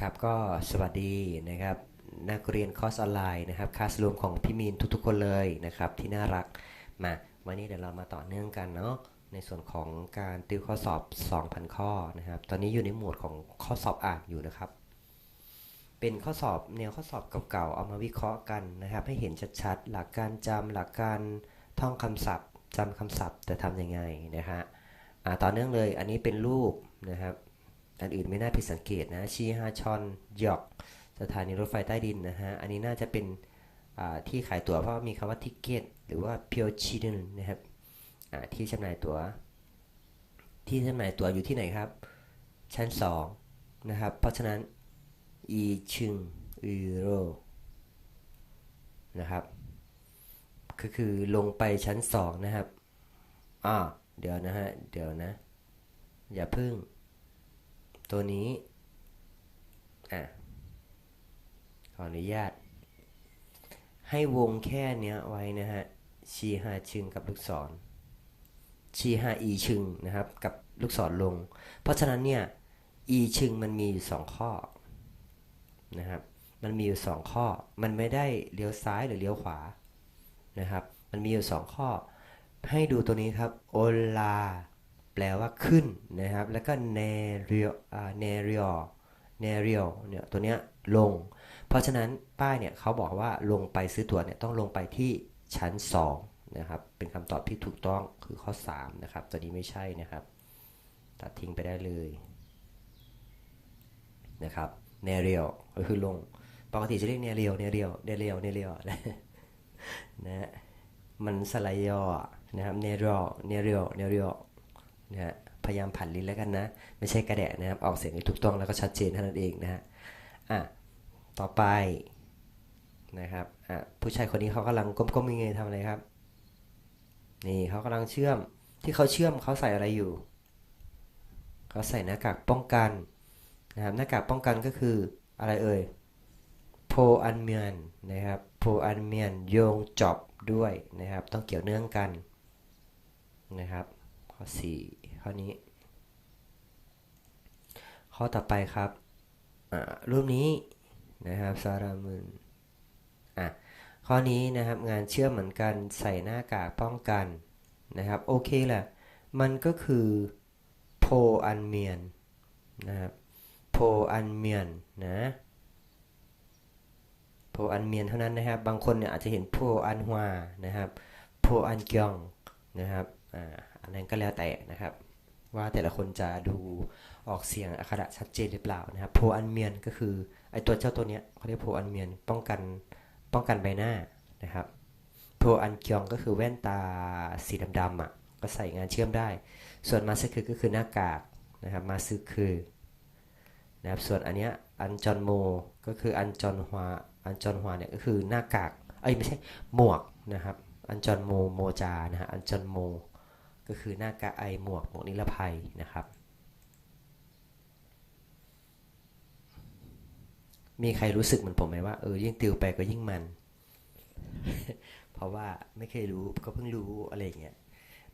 ครับก็สวัสดีนะครับ นักเรียนคอร์สออนไลน์นะครับคลาสรวมของพี่มีนทุกๆ คนเลยนะครับที่น่ารักมาวันนี้เดี๋ยวเรามาต่อเนื่องกันเนาะในส่วนของการติวข้อสอบ 2,000 ข้อนะครับ ตอนนี้อยู่ในหมวดของข้อสอบอ่านอยู่นะครับ เป็นข้อสอบแนวข้อสอบเก่าๆเอามาวิเคราะห์กันนะครับ ให้เห็นชัดๆ หลักการจำหลักการท่องคำศัพท์จำคำศัพท์จะทำยังไงนะฮะต่อเนื่องเลยอันนี้เป็นรูปนะครับ อันอื่นไม่น่าผิดสังเกตนะชีฮาชอนหยอกสถานีรถไฟใต้ดินนะฮะ อันนี้น่าจะเป็นที่ขายตั๋วเพราะมีคำว่าทิเก็ตหรือว่าเพียวชิดนนะครับที่จำหน่ายตั๋ว ที่จำหน่ายตั๋วอยู่ที่ไหนครับ ชั้น 2 นะครับ เพราะฉะนั้นอีชึงอีโรนะครับก็คือลงไปชั้น 2 นะครับอ่าเดี๋ยวนะฮะ เดี๋ยวนะ อย่าพึ่ง ตัวนี้ อะ ขออนุญาต ให้วงแค่เนี้ยไว้นะฮะ ชีฮาชึงกับลูกศร ชีฮาอีชึงนะครับ กับลูกศรลง เพราะฉะนั้นเนี่ย อีชึงมันมีอยู่สองข้อนะครับ มันมีอยู่สองข้อ มันไม่ได้เลี้ยวซ้ายหรือเลี้ยวขวา นะครับ มันมีอยู่สองข้อ ให้ดูตัวนี้ครับ โอลา แปลว่าขึ้นนะครับ แล้วก็เนเรียเนเรียเนเรียเนี่ยตัวเนี้ยลง เพราะฉะนั้นป้ายเนี่ยเขาบอกว่าลงไปซื้อตั๋วเนี่ยต้องลงไปที่ชั้น 2 นะครับ เป็นคำตอบที่ถูกต้องคือข้อ 3 นะครับ ตัวนี้ไม่ใช่นะครับ ตัดทิ้งไปได้เลยนะครับเนเรียก็คือลง ปกติจะเรียกเนเรียเนเรียเนเรียเนเรียนะฮะมันสลายยอนะครับเนเรียเนะพยายามผันลิ้นแล้วกันนะ ไม่ใช่กระแดะนะครับ ออกเสียงให้ถูกต้องแล้วก็ชัดเจนเท่านั้นเองนะฮะอะต่อไปนะครับอะผู้ชายคนนี้เขากำลังก้มๆเงยๆทำอะไรครับ นี่เขากำลังเชื่อมที่เขาเชื่อมเขาใส่อะไรอยู่ เขาใส่หน้ากากป้องกันนะครับหน้ากากป้องกันก็คืออะไรเอ่ยโพอันเมียนนะครับโพอันเมียนโยงจอบด้วยนะครับ ต้องเกี่ยวเนื่องกันนะครับ ข้อ4ข้อนี้ ข้อต่อไปครับรูปนี้นะครับซารามุนอะข้อนี้นะครับงานเชื่อมเหมือนกันใส่หน้ากากป้องกันนะครับโอเคแหละมันก็คือโพอันเมียนนะครับโพอันเมียนนะโพอันเมียนเท่านั้นนะครับ บางคนเนี่ยอาจจะเห็นโพอันฮวานะครับโพอันเกียงนะครับอ่า อันนั้นก็แล้วแต่นะครับ ว่าแต่ละคนจะดูออกเสียงอักขระชัดเจนหรือเปล่านะครับโพอันเมียนก็คือไอตัวเจ้าตัวเนี้ยเขาเรียกโพอันเมียนป้องกันป้องกันใบหน้านะครับโพอันเกียงก็คือแว่นตาสีดำๆอะก็ใส่งานเชื่อมได้ ส่วนมาซึคือก็คือหน้ากากนะครับมาซึคือนะครับส่วนอันเนี้ยอันจอนโมก็คืออันจอนฮวาอันจอนฮวาเนี่ยก็คือหน้ากากเอ้ยไม่ใช่หมวกนะครับอันจอนโมโมจานะฮะอันจอนโม ก็คือหน้ากากไอหมวกหมวกนิรภัยนะครับ มีใครรู้สึกเหมือนผมไหมว่าเออยิ่งติวไปก็ยิ่งมัน เพราะว่าไม่เคยรู้ก็เพิ่งรู้อะไรอย่างเงี้ย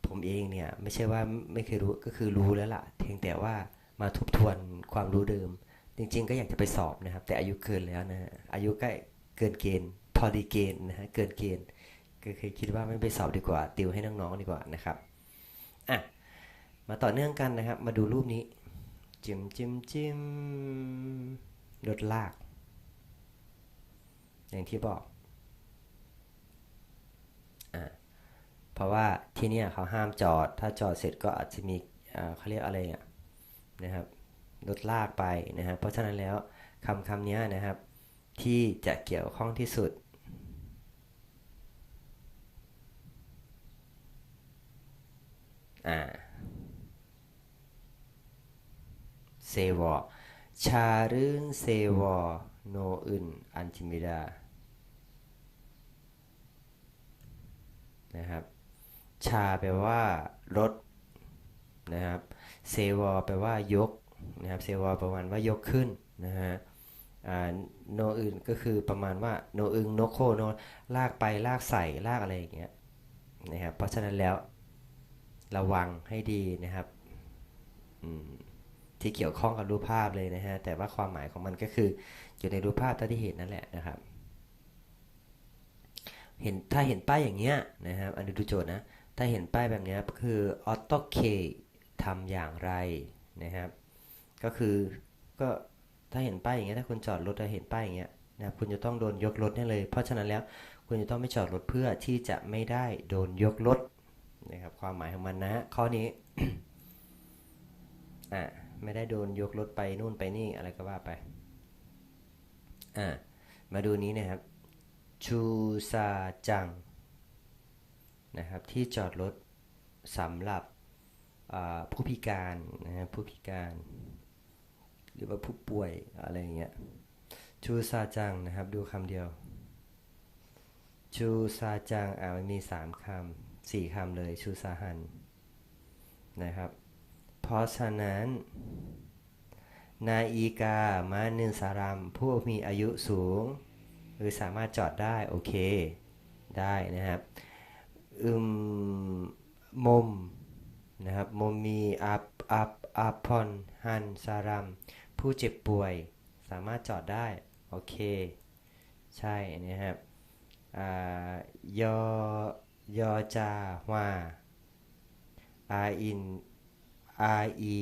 ผมเองเนี่ยไม่ใช่ว่าไม่เคยรู้ก็คือรู้แล้วล่ะเพียงแต่ว่ามาทบทวนความรู้เดิม จริง ๆ ก็อยากจะไปสอบนะครับ แต่อายุเกินแล้วนะอายุใกล้เกินเกณฑ์ พอดีเกณฑ์นะฮะเกินเกณฑ์ก็เคยคิดว่าไม่ไปสอบดีกว่า ติวให้น้องๆดีกว่านะครับ อะมาต่อเนื่องกันนะครับ มาดูรูปนี้ จิ้มจิ้มจิ้มรถลาก อย่างที่บอกอ่าเพราะว่าที่เนี่ยเขาห้ามจอด ถ้าจอดเสร็จก็อาจจะมีเขาเรียกอะไรอะนะครับรถลากไปนะครับเพราะฉะนั้นแล้วคำคำนี้นะครับ ที่จะเกี่ยวข้องที่สุด อ่าเซวอชารึนเซวอโนอึนอันจิมิดานะครับ ชาแปลว่ารถนะครับ เซวอแปลว่ายกนะครับ เซวอประมาณว่ายกขึ้นนะฮะโนอื่นก็คือประมาณว่าโนอึงโนโคโนลากไปลากใส่ลากอะไรอย่างเงี้ยนะครับ เพราะฉะนั้นแล้ว ระวังให้ดีนะครับที่เกี่ยวข้องกับรูปภาพเลยนะฮะแต่ว่าความหมายของมันก็คือ อยู่ในรูปภาพที่เห็นนั่นแหละนะครับ เห็นถ้าเห็นป้ายอย่างเงี้ยนะครับ อันนี้ดูโจทย์นะ ถ้าเห็นป้ายแบบเนี้ยคือออโต้เคทำอย่างไรนะครับ ก็คือก็ถ้าเห็นป้ายอย่างเงี้ยถ้าคุณจอดรถแล้วเห็นป้ายอย่างเงี้ยนะคุณจะต้องโดนยกรถแน่เลย เพราะฉะนั้นแล้วคุณจะต้องไม่จอดรถเพื่อที่จะไม่ได้โดนยกรถ นะครับความหมายของมันนะฮะข้อนี้อ่าไม่ได้โดนยกรถไปนู่นไปนี่อะไรก็ว่าไปอ่ามาดูนี้นะครับชูซาจังนะครับที่จอดรถสำหรับผู้พิการนะครับผู้พิการ หรือว่าผู้ป่วยอะไรอย่างเงี้ยชูซาจังนะครับดูคำเดียวชูซาจังอ่ามันมีสามคำ สี่คำเลยชูซาหันนะครับ เพราะฉะนั้น นาอีกามานินสารัม ผู้มีอายุสูง หรือสามารถจอดได้ โอเค ได้นะครับอึมมมนะครับมมมีอัพอัพอัพพอนฮันสารัม ผู้เจ็บป่วย สามารถจอดได้ โอเค ใช่นะครับยอ ยอจาฮวาอาอินอาอี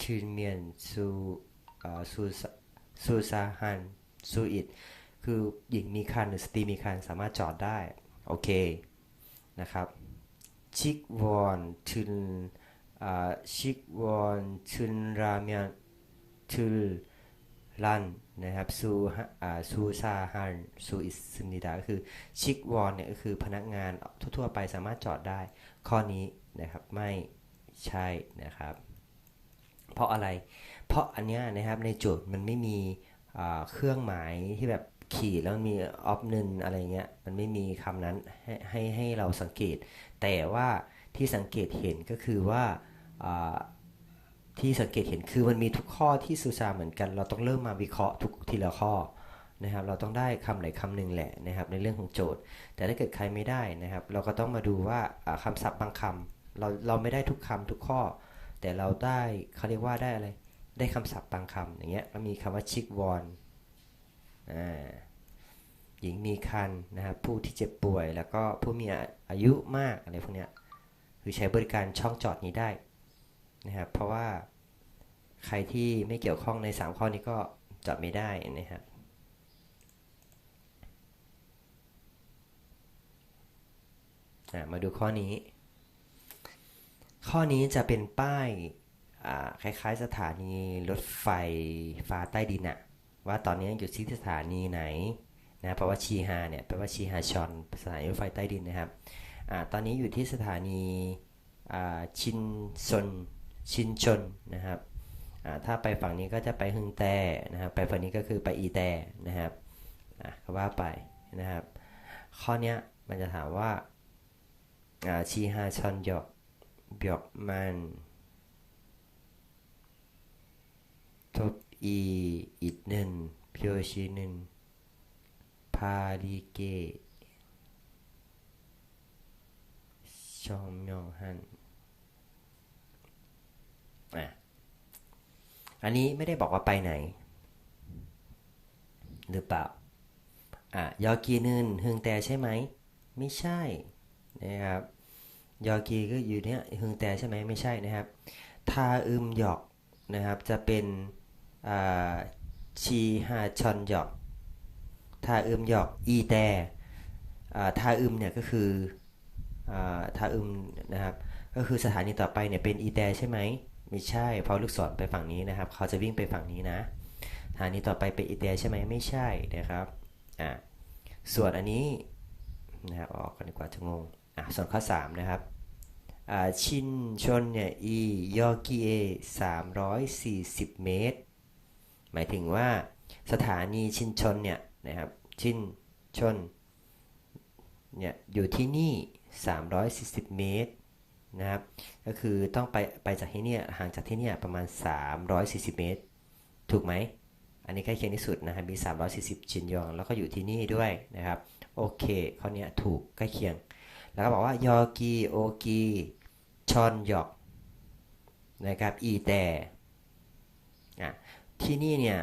ทินเมียนซูซูซูซาฮันซูอิดคือหญิงมีคันหรือสตรีมีคันสามารถจอดได้ โอเค นะครับ ชิกวอนทุนชิกวอนทุนรามียนทุล ลันนะครับซูซูซาฮันซูอิสนิดาก็คือชิกวอนเนี่ยก็คือพนักงานทั่วๆไปสามารถจอดได้ ข้อนี้นะครับไม่ใช่นะครับ เพราะอะไร เพราะอันนี้นะครับในโจทย์มันไม่มีเครื่องหมายที่แบบขีดแล้วมีออฟนึนอะไรเงี้ยมันไม่มีคำนั้นให้ให้ให้เราสังเกต แต่ว่าที่สังเกตเห็นก็คือว่า ที่สังเกตเห็นคือมันมีทุกข้อที่ซูซาเหมือนกัน เราต้องเริ่มมาวิเคราะห์ทุกทีละข้อนะครับ เราต้องได้คำไหนคำหนึ่งแหละนะครับ ในเรื่องของโจทย์ แต่ถ้าเกิดใครไม่ได้นะครับ เราก็ต้องมาดูว่าคำศัพท์บางคำเราเราไม่ได้ทุกคำทุกข้อ แต่เราได้เขาเรียกว่าได้อะไรได้คำศัพท์บางคำอย่างเงี้ยก็มีคำว่าชิกวอนหญิงมีคันนะครับผู้ที่เจ็บป่วย แล้วก็ผู้มีอายุมากอะไรพวกเนี้ยคือใช้บริการช่องจอดนี้ได้นะครับเพราะว่า ใครที่ไม่เกี่ยวข้องใน 3 ข้อนี้ก็จอดไม่ได้นะครับมาดูข้อนี้ ข้อนี้จะเป็นป้ายคล้ายๆสถานีรถไฟฟ้าใต้ดินอะว่าตอนนี้อยู่ที่สถานีไหนนะเพราะว่าชีฮาเนี่ยแปลว่าชีฮาชอนสถานีรถไฟใต้ดินนะครับอตอนนี้อยู่ที่สถานีชินซนชินชนนะครับ ถ้าไปฝั่งนี้ก็จะไปฮึงแต้นะครับไปฝั่งนี้ก็คือไปอีแต้นะครับก็ว่าไปนะครับ ข้อนี้มันจะถามว่าชีฮาชอนยอกเบียกมันทบอีอีหนึ่งเพียวชีหนึ่งพาลีเกชองมยองฮันอะ อันนี้ไม่ได้บอกว่าไปไหน หรือเปล่าอะยอกีนึนฮึงแต่ใช่ไหม ไม่ใช่นะครับยอกีก็อยู่เนี้ยฮึงแต่ใช่ไหมไม่ใช่นะครับ ทาอึมหยอกนะครับจะเป็นชีฮาชอนหยอก ทาอึมหยอกอีแต่ทาอึมเนี่ยก็คือทาอึมนะครับก็คือสถานีต่อไปเนี่ยเป็นอีแต่ใช่ไหม ไม่ใช่ เพราะลูกศรไปฝั่งนี้นะครับ เขาจะวิ่งไปฝั่งนี้นะสถานีต่อไปเป็นอีแต่ใช่ไหมไม่ใช่นะครับอ่าส่วนอันนี้นะครับออกกันดีกว่าจะงงอะส่วนข้อ 3 นะครับอ่าชินชนเนี่ยอียอกิเอ340เมตร หมายถึงว่าสถานีชินชนเนี่ยนะครับชินชนเนี่ยอยู่ที่นี่ 340 เมตร นะครับ ก็คือต้องไปไปจากที่นี่ห่างจากที่นี่ประมาณ 340 เมตร ถูกไหม อันนี้ใกล้เคียงที่สุดนะครับมี 340 ชินยอง แล้วก็อยู่ที่นี่ด้วยนะครับ โอเคข้อนี้ถูกใกล้เคียง แล้วก็บอกว่ายอกีโอกีชอนหยอกนะครับอีแต่ที่นี่เนี่ย